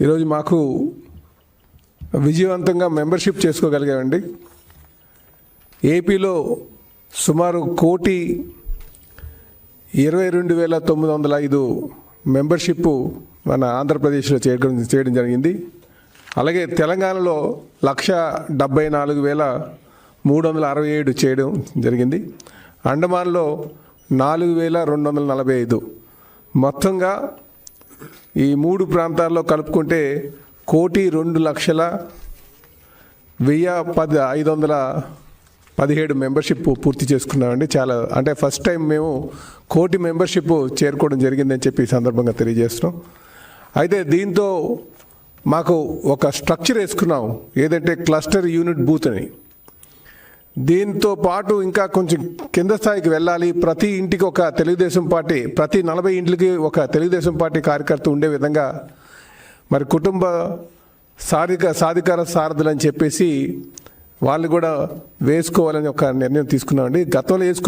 ఈరోజు మాకు విజయవంతంగా మెంబర్షిప్ చేసుకోగలిగామండి. ఏపీలో సుమారు కోటి ఇరవై రెండు వేల తొమ్మిది వందల ఐదు మెంబర్షిప్ మన ఆంధ్రప్రదేశ్లో చేయడం చేయడం జరిగింది. అలాగే తెలంగాణలో లక్ష డెబ్బై నాలుగు వేల మూడు వందల అరవై ఏడు చేయడం జరిగింది. అండమాన్లో నాలుగు వేల రెండు వందల నలభై ఐదు. మొత్తంగా ఈ మూడు ప్రాంతాల్లో కలుపుకుంటే కోటి రెండు లక్షల వెయ్యి పది ఐదు వందల పదిహేడు మెంబర్షిప్ పూర్తి చేసుకున్నామండి. చాలా అంటే ఫస్ట్ టైం మేము కోటి మెంబర్షిప్ చేరుకోవడం జరిగిందని చెప్పి ఈ సందర్భంగా తెలియజేస్తున్నాం. అయితే దీంతో మాకు ఒక స్ట్రక్చర్ వేసుకున్నాం. ఏదంటే క్లస్టర్ యూనిట్ బూత్ అని దీంతో పాటు ఇంకా కొంచెం కింద స్థాయికి వెళ్ళాలి. ప్రతి ఇంటికి ఒక తెలుగుదేశం పార్టీ ప్రతి నలభై ఇంటికి ఒక తెలుగుదేశం పార్టీ కార్యకర్త ఉండే విధంగా మరి కుటుంబ సాధిక సాధికార సారథులు అని చెప్పేసి వాళ్ళు కూడా వేసుకోవాలని ఒక నిర్ణయం తీసుకున్నామండి. గతంలో వేసుకున్న